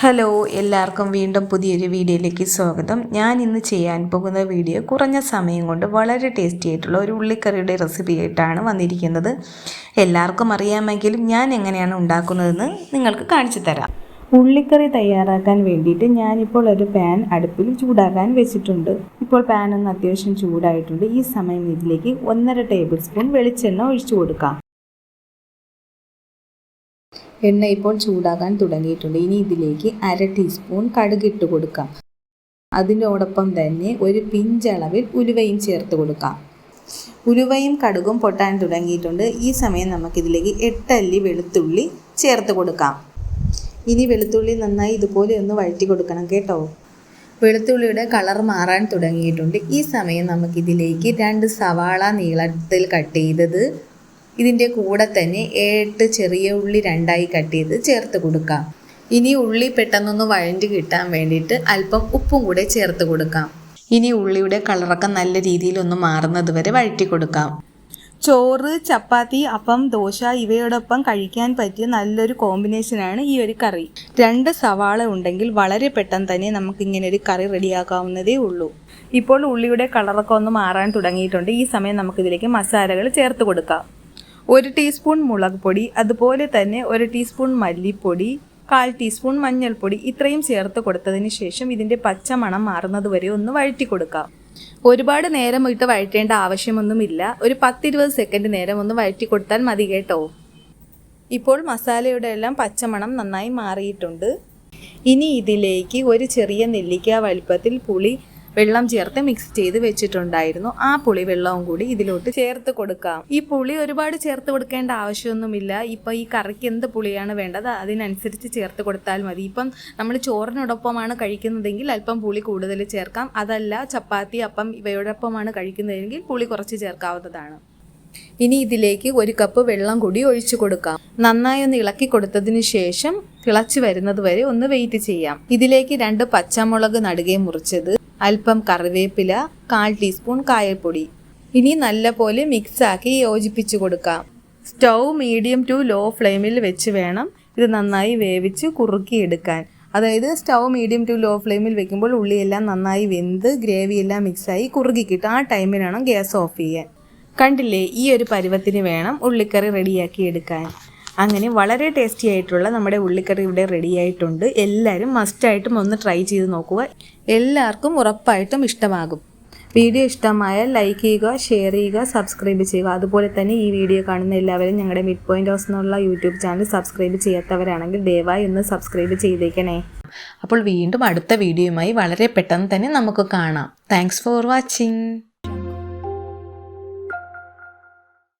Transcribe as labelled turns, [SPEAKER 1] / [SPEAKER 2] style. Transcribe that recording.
[SPEAKER 1] Hello എല്ലാവർക്കും വീണ്ടും പുതിയൊരു വീഡിയോയിലേക്ക് സ്വാഗതം. ഞാൻ ഇന്ന് ചെയ്യാൻ പോകുന്ന വീഡിയോ കുറഞ്ഞ സമയം കൊണ്ട് വളരെ ടേസ്റ്റി ആയിട്ടുള്ള ഒരു ഉള്ളിക്കറിയുടെ റെസിപ്പി ആയിട്ടാണ് വന്നിരിക്കുന്നത്. എല്ലാവർക്കും അറിയാമെങ്കിലും ഞാൻ എങ്ങനെയാണ് ഉണ്ടാക്കുന്നതെന്ന് നിങ്ങൾക്ക് കാണിച്ചു തരാം. ഉള്ളിക്കറി തയ്യാറാക്കാൻ വേണ്ടിയിട്ട് ഞാനിപ്പോൾ ഒരു പാൻ അടുപ്പിൽ ചൂടാക്കാൻ വെച്ചിട്ടുണ്ട്. ഇപ്പോൾ പാൻ ഒന്ന് അത്യാവശ്യം ചൂടായിട്ടുണ്ട്. ഈ സമയം ഇതിലേക്ക് ഒന്നര ടേബിൾ സ്പൂൺ വെളിച്ചെണ്ണ ഒഴിച്ചു കൊടുക്കാം. എണ്ണ ഇപ്പോൾ ചൂടാകാൻ തുടങ്ങിയിട്ടുണ്ട്. ഇനി ഇതിലേക്ക് അര ടീസ്പൂൺ കടുകിട്ട് കൊടുക്കാം. അതിനോടൊപ്പം തന്നെ ഒരു പിഞ്ചളവിൽ ഉലുവയും ചേർത്ത് കൊടുക്കാം. ഉലുവയും കടുകും പൊട്ടാൻ തുടങ്ങിയിട്ടുണ്ട്. ഈ സമയം നമുക്കിതിലേക്ക് എട്ടല്ലി വെളുത്തുള്ളി ചേർത്ത് കൊടുക്കാം. ഇനി വെളുത്തുള്ളി നന്നായി ഇതുപോലെ ഒന്ന് വഴറ്റി കൊടുക്കണം കേട്ടോ. വെളുത്തുള്ളിയുടെ കളർ മാറാൻ തുടങ്ങിയിട്ടുണ്ട്. ഈ സമയം നമുക്കിതിലേക്ക് രണ്ട് സവാള നീളത്തിൽ കട്ട് ചെയ്തത് ഇതിന്റെ കൂടെ തന്നെ ഏട്ട് ചെറിയ ഉള്ളി രണ്ടായി കട്ട് ചെയ്ത് ചേർത്ത് കൊടുക്കാം. ഇനി ഉള്ളി പെട്ടെന്നൊന്ന് വഴഞ്ഞ് കിട്ടാൻ വേണ്ടിയിട്ട് അല്പം ഉപ്പും കൂടെ ചേർത്ത് കൊടുക്കാം. ഇനി ഉള്ളിയുടെ കളറൊക്കെ നല്ല രീതിയിൽ ഒന്ന് മാറുന്നത് വരെ വഴറ്റി കൊടുക്കാം. ചോറ് ചപ്പാത്തി അപ്പം ദോശ ഇവയോടൊപ്പം കഴിക്കാൻ പറ്റിയ നല്ലൊരു കോമ്പിനേഷനാണ് ഈ ഒരു കറി. രണ്ട് സവാള ഉണ്ടെങ്കിൽ വളരെ പെട്ടെന്ന് തന്നെ നമുക്ക് ഇങ്ങനെ ഒരു കറി റെഡിയാക്കാവുന്നതേ ഉള്ളൂ. ഇപ്പോൾ ഉള്ളിയുടെ കളറൊക്കെ ഒന്ന് മാറാൻ തുടങ്ങിയിട്ടുണ്ട്. ഈ സമയം നമുക്കിതിലേക്ക് മസാലകൾ ചേർത്ത് കൊടുക്കാം. ഒരു ടീസ്പൂൺ മുളക് പൊടി അതുപോലെ തന്നെ ഒരു ടീസ്പൂൺ മല്ലിപ്പൊടി കാൽ ടീസ്പൂൺ മഞ്ഞൾപ്പൊടി ഇത്രയും ചേർത്ത് കൊടുത്തതിന് ശേഷം ഇതിന്റെ പച്ചമണം മാറുന്നത് വരെ ഒന്ന് വഴറ്റി കൊടുക്കാം. ഒരുപാട് നേരം ഇട്ട് വഴറ്റേണ്ട ആവശ്യമൊന്നുമില്ല. ഒരു പത്തിരുപത് സെക്കൻഡ് നേരം ഒന്ന് വഴറ്റി കൊടുത്താൽ മതി കേട്ടോ. ഇപ്പോൾ മസാലയുടെ എല്ലാം പച്ചമണം നന്നായി മാറിയിട്ടുണ്ട്. ഇനി ഇതിലേക്ക് ഒരു ചെറിയ നെല്ലിക്ക വലുപ്പത്തിൽ പുളി വെള്ളം ചേർത്ത് മിക്സ് ചെയ്ത് വെച്ചിട്ടുണ്ടായിരുന്നു. ആ പുളി വെള്ളവും കൂടി ഇതിലോട്ട് ചേർത്ത് കൊടുക്കാം. ഈ പുളി ഒരുപാട് ചേർത്ത് കൊടുക്കേണ്ട ആവശ്യമൊന്നുമില്ല. ഇപ്പൊ ഈ കറിക്ക് എന്ത് പുളിയാണ് വേണ്ടത് അതിനനുസരിച്ച് ചേർത്ത് കൊടുത്താൽ മതി. ഇപ്പം നമ്മൾ ചോറിനോടൊപ്പമാണ് കഴിക്കുന്നതെങ്കിൽ അല്പം പുളി കൂടുതൽ ചേർക്കാം. അതല്ല ചപ്പാത്തി അപ്പം ഇവയോടൊപ്പമാണ് കഴിക്കുന്നതെങ്കിൽ പുളി കുറച്ച് ചേർക്കാവുന്നതാണ്. ഇനി ഇതിലേക്ക് ഒരു കപ്പ് വെള്ളം കൂടി ഒഴിച്ചു കൊടുക്കാം. നന്നായി ഒന്ന് ഇളക്കി കൊടുത്തതിന് ശേഷം തിളച്ചു വരുന്നത് വരെ ഒന്ന് വെയിറ്റ് ചെയ്യാം. ഇതിലേക്ക് രണ്ട് പച്ചമുളക് നടുകെ മുറിച്ചത് അല്പം കറിവേപ്പില കാൽ ടീസ്പൂൺ കായപ്പൊടി. ഇനി നല്ലപോലെ മിക്സാക്കി യോജിപ്പിച്ച് കൊടുക്കാം. സ്റ്റൗ മീഡിയം ടു ലോ ഫ്ലെയിമിൽ വെച്ച് വേണം ഇത് നന്നായി വേവിച്ച് കുറുക്കിയെടുക്കാൻ. അതായത് സ്റ്റൗ മീഡിയം ടു ലോ ഫ്ലെയിമിൽ വെക്കുമ്പോൾ ഉള്ളിയെല്ലാം നന്നായി വെന്ത് ഗ്രേവി എല്ലാം മിക്സായി കുറുകി കിട്ടും ആ ടൈമിലാണ് ഗ്യാസ് ഓഫ് ചെയ്യാൻ. കണ്ടില്ലേ ഈ ഒരു പരുവത്തിന് വേണം ഉള്ളിക്കറി റെഡിയാക്കി എടുക്കാൻ. അങ്ങനെ വളരെ ടേസ്റ്റി ആയിട്ടുള്ള നമ്മുടെ ഉള്ളിക്കറി ഇവിടെ റെഡി ആയിട്ടുണ്ട്. എല്ലാവരും മസ്റ്റായിട്ടും ഒന്ന് ട്രൈ ചെയ്ത് നോക്കുക. എല്ലാവർക്കും ഉറപ്പായിട്ടും ഇഷ്ടമാകും. വീഡിയോ ഇഷ്ടമായാൽ ലൈക്ക് ചെയ്യുക ഷെയർ ചെയ്യുക സബ്സ്ക്രൈബ് ചെയ്യുക. അതുപോലെ തന്നെ ഈ വീഡിയോ കാണുന്ന എല്ലാവരും ഞങ്ങളുടെ മിഡ് പോയിന്റ് ഹൗസ് എന്നുള്ള യൂട്യൂബ് ചാനൽ സബ്സ്ക്രൈബ് ചെയ്യാത്തവരാണെങ്കിൽ ദയവായി ഒന്ന് സബ്സ്ക്രൈബ് ചെയ്തേക്കണേ. അപ്പോൾ വീണ്ടും അടുത്ത വീഡിയോയുമായി വളരെ പെട്ടെന്ന് തന്നെ നമുക്ക് കാണാം. Thanks for watching